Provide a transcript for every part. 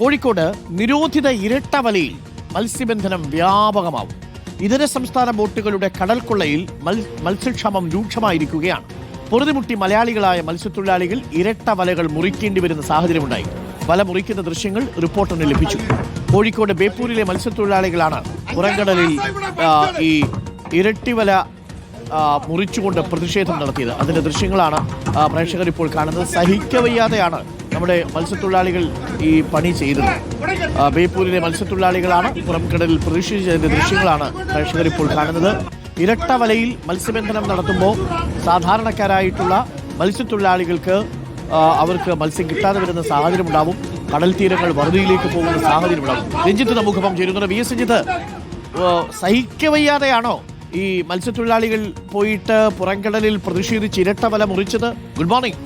കോഴിക്കോട് നിരോധിത ഇരട്ടവലയിൽ മത്സ്യബന്ധനം വ്യാപകമാവും. ഇതര സംസ്ഥാന ബോട്ടുകളുടെ കടൽ കൊള്ളയിൽ മൽ- മത്സ്യക്ഷാമം രൂക്ഷമായിരിക്കുകയാണ്. പൊറുതിമുട്ടി മലയാളികളായ മത്സ്യത്തൊഴിലാളികൾ ഇരട്ട വലകൾ മുറിക്കേണ്ടി വരുന്ന സാഹചര്യമുണ്ടായി. വല മുറിക്കുന്ന ദൃശ്യങ്ങൾ റിപ്പോർട്ടറിന് ലഭിച്ചു. കോഴിക്കോട് ബേപ്പൂരിലെ മത്സ്യത്തൊഴിലാളികളാണ് പുറംകടലിൽ ഈ ഇരട്ടിവല മുറിച്ചുകൊണ്ട് പ്രതിഷേധം നടത്തിയത്. അതിന്റെ ദൃശ്യങ്ങളാണ് പ്രേക്ഷകർ ഇപ്പോൾ കാണുന്നത്. സഹിക്കവയ്യാതെയാണ് നമ്മുടെ മത്സ്യത്തൊഴിലാളികൾ ഈ പണി ചെയ്തത് ബേപ്പൂരിലെ മത്സ്യത്തൊഴിലാളികളാണ് പുറംകടലിൽ പ്രതീക്ഷിച്ചതിന്റെ ദൃശ്യങ്ങളാണ് പ്രേക്ഷകരിപ്പോൾ കാണുന്നത്. ഇരട്ട വലയിൽ മത്സ്യബന്ധനം നടത്തുമ്പോൾ സാധാരണക്കാരായിട്ടുള്ള മത്സ്യത്തൊഴിലാളികൾക്ക് അവർക്ക് മത്സ്യം കിട്ടാതെ വരുന്ന സാഹചര്യം ഉണ്ടാവും കടൽ തീരങ്ങൾ വറുതിയിലേക്ക് പോകുന്ന സാഹചര്യം ഉണ്ടാവും രഞ്ജിത്ത് നമുക്കൊപ്പം ചേരുന്നുണ്ട്. വി എസ് രഞ്ജിത്ത് സഹിക്കവയ്യാതെയാണോ ഈ മത്സ്യത്തൊഴിലാളികൾ പോയിട്ട് പുറംകടലിൽ പ്രതിഷേധിച്ച് ഇരട്ട വല മുറിച്ചത്? Good morning.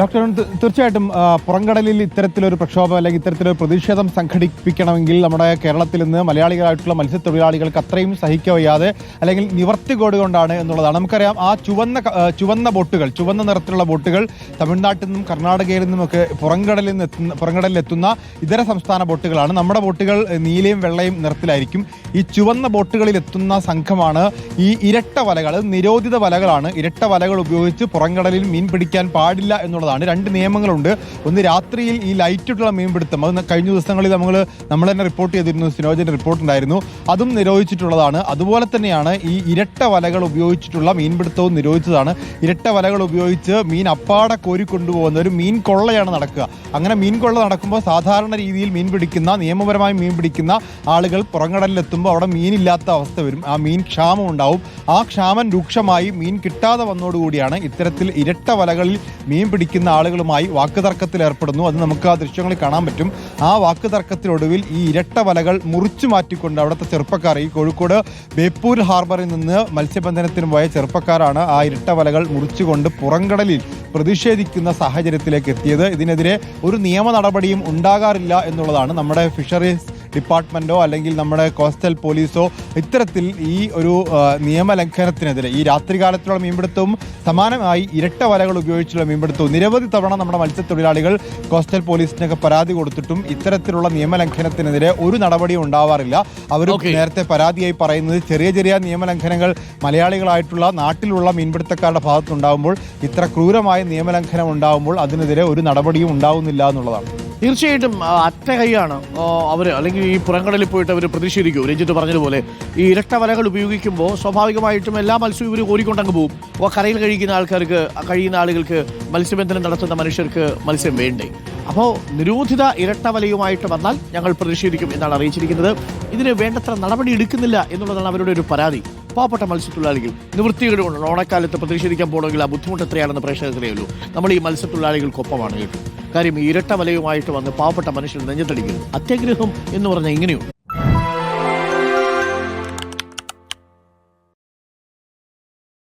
ഡോക്ടർ തീർച്ചയായിട്ടും പുറംകടലിൽ ഇത്തരത്തിലൊരു പ്രക്ഷോഭം അല്ലെങ്കിൽ ഇത്തരത്തിലൊരു പ്രതിഷേധം സംഘടിപ്പിക്കണമെങ്കിൽ നമ്മുടെ കേരളത്തിൽ നിന്ന് മലയാളികളായിട്ടുള്ള മത്സ്യത്തൊഴിലാളികൾക്ക് അത്രയും സഹിക്കവയ്യാതെ അല്ലെങ്കിൽ നിവർത്തി കൊണ്ടാണ് എന്നുള്ളതാണ്. നമുക്കറിയാം ആ ചുവന്ന ചുവന്ന ബോട്ടുകൾ ചുവന്ന നിറത്തിലുള്ള ബോട്ടുകൾ തമിഴ്നാട്ടിൽ നിന്നും കർണാടകയിൽ നിന്നുമൊക്കെ പുറംകടലിൽ നിന്ന് എത്തുന്ന പുറംകടലിൽ എത്തുന്ന ഇതര സംസ്ഥാന ബോട്ടുകളാണ്. നമ്മുടെ ബോട്ടുകൾ നീലയും വെള്ളയും നിറത്തിലായിരിക്കും. ഈ ചുവന്ന ബോട്ടുകളിൽ എത്തുന്ന സംഘമാണ് ഈ ഇരട്ട വലകൾ നിരോധിത വലകളാണ്. ഇരട്ട വലകൾ ഉപയോഗിച്ച് പുറംകടലിൽ മീൻ പിടിക്കാൻ പാടില്ല എന്നുള്ളതാണ്. രണ്ട് നിയമങ്ങളുണ്ട്. ഒന്ന് രാത്രിയിൽ ഈ ലൈറ്റിട്ടുള്ള മീൻപിടുത്തം. അത് കഴിഞ്ഞ ദിവസങ്ങളിൽ നമ്മൾ നമ്മൾ തന്നെ റിപ്പോർട്ട് ചെയ്തിരുന്നു. സിനോജിന്റെ റിപ്പോർട്ട് ഉണ്ടായിരുന്നു. അതും നിരോധിച്ചിട്ടുള്ളതാണ്. അതുപോലെ തന്നെയാണ് ഈ ഇരട്ട വലകൾ ഉപയോഗിച്ചിട്ടുള്ള മീൻപിടുത്തവും നിരോധിച്ചതാണ്. ഇരട്ട വലകൾ ഉപയോഗിച്ച് മീൻ അപ്പാടെ കോരി കൊണ്ടുപോകുന്ന ഒരു മീൻ കൊള്ളയാണ് നടക്കുക. അങ്ങനെ മീൻ കൊള്ള നടക്കുമ്പോൾ സാധാരണ രീതിയിൽ മീൻ പിടിക്കുന്ന നിയമപരമായി മീൻ പിടിക്കുന്ന ആളുകൾ പുറംകടലിലെത്തുമ്പോൾ അവിടെ മീനില്ലാത്ത അവസ്ഥ വരും. ആ മീൻ ക്ഷാമം ഉണ്ടാവും. ആ ക്ഷാമം രൂക്ഷമായി മീൻ കിട്ടാതെ വന്നതോടുകൂടിയാണ് ഇത്തരത്തിൽ ഇരട്ട വലകളിൽ മീൻ പിടിക്കുന്ന ആളുകളുമായി വാക്കുതർക്കത്തിൽ ഏർപ്പെടുന്നു. അത് നമുക്ക് ആ ദൃശ്യങ്ങളിൽ കാണാൻ പറ്റും. ആ വാക്കുതർക്കത്തിനൊടുവിൽ ഈ ഇരട്ട വലകൾ മുറിച്ചു മാറ്റിക്കൊണ്ട് അവിടുത്തെ ചെറുപ്പക്കാർ ഈ കോഴിക്കോട് ബേപ്പൂർ ഹാർബറിൽ നിന്ന് മത്സ്യബന്ധനത്തിന് പോയ ചെറുപ്പക്കാരാണ് ആ ഇരട്ട വലകൾ മുറിച്ചുകൊണ്ട് പുറംകടലിൽ പ്രതിഷേധിക്കുന്ന സാഹചര്യത്തിലേക്ക് എത്തിയത്. ഇതിനെതിരെ ഒരു നിയമ നടപടിയും ഉണ്ടാകാറില്ല എന്നുള്ളതാണ് നമ്മുടെ ഫിഷറീസ് ഡിപ്പാർട്ട്മെന്റോ അല്ലെങ്കിൽ നമ്മുടെ കോസ്റ്റൽ പോലീസോ ഇത്തരത്തിൽ ഈ ഒരു നിയമലംഘനത്തിനെതിരെ ഈ രാത്രികാലത്തുള്ള മീൻപിടുത്തവും സമാനമായി ഇരട്ട വലകൾ ഉപയോഗിച്ചുള്ള മീൻപിടുത്തവും നിരവധി തവണ നമ്മുടെ മത്സ്യത്തൊഴിലാളികൾ കോസ്റ്റൽ പോലീസിനൊക്കെ പരാതി കൊടുത്തിട്ടും ഇത്തരത്തിലുള്ള നിയമലംഘനത്തിനെതിരെ ഒരു നടപടിയും ഉണ്ടാവാറില്ല. അവർ നേരത്തെ പരാതിയായി പറയുന്നത് ചെറിയ ചെറിയ നിയമലംഘനങ്ങൾ മലയാളികളായിട്ടുള്ള നാട്ടിലുള്ള മീൻപിടുത്തക്കാരുടെ ഭാഗത്തുണ്ടാകുമ്പോൾ ഇത്ര ക്രൂരമായ നിയമലംഘനം ഉണ്ടാകുമ്പോൾ അതിനെതിരെ ഒരു നടപടിയും ഉണ്ടാവുന്നില്ല എന്നുള്ളതാണ്. തീർച്ചയായിട്ടും അറ്റ കൈയാണ് അവർ അല്ലെങ്കിൽ ഈ പുറംകടലിൽ പോയിട്ട് അവർ പ്രതിഷേധിക്കും. രഞ്ജിത്ത് പറഞ്ഞതുപോലെ ഈ ഇരട്ട വലകൾ ഉപയോഗിക്കുമ്പോൾ സ്വാഭാവികമായിട്ടും എല്ലാ മത്സ്യവും ഇവർ കോരിക്കൊണ്ടങ്ങ് പോകും അപ്പോൾ കരയിൽ കഴിക്കുന്ന ആൾക്കാർക്ക് കഴിയുന്ന ആളുകൾക്ക് മത്സ്യബന്ധനം നടത്തുന്ന മനുഷ്യർക്ക് മത്സ്യം വേണ്ടേ? അപ്പോൾ നിരോധിത ഇരട്ട വലയുമായിട്ട് വന്നാൽ ഞങ്ങൾ പ്രതിഷേധിക്കും എന്നാണ് അറിയിച്ചിരിക്കുന്നത്. ഇതിന് വേണ്ടത്ര നടപടി എടുക്കുന്നില്ല എന്നുള്ളതാണ് അവരുടെ ഒരു പരാതി. പാവപ്പെട്ട മത്സ്യത്തൊഴിലാളികൾ നിവൃത്തികേട് കൊണ്ട് ഓണക്കാലത്ത് പ്രതിഷേധിക്കാൻ പോകണമെങ്കിൽ ആ ബുദ്ധിമുട്ട് എത്രയാണെന്ന് പ്രേക്ഷകർക്കറിയുള്ളൂ നമ്മൾ ഈ മത്സ്യത്തൊഴിലാളികൾക്കൊപ്പമാണ് കേട്ടോ. കാര്യം ഇരട്ട വലയുമായിട്ട് വന്ന് പാവപ്പെട്ട മനുഷ്യർ നെഞ്ഞത്തടിക്കുന്നു അത്യാഗ്രഹം എന്ന് പറഞ്ഞാൽ ഇങ്ങനെയുണ്ട്.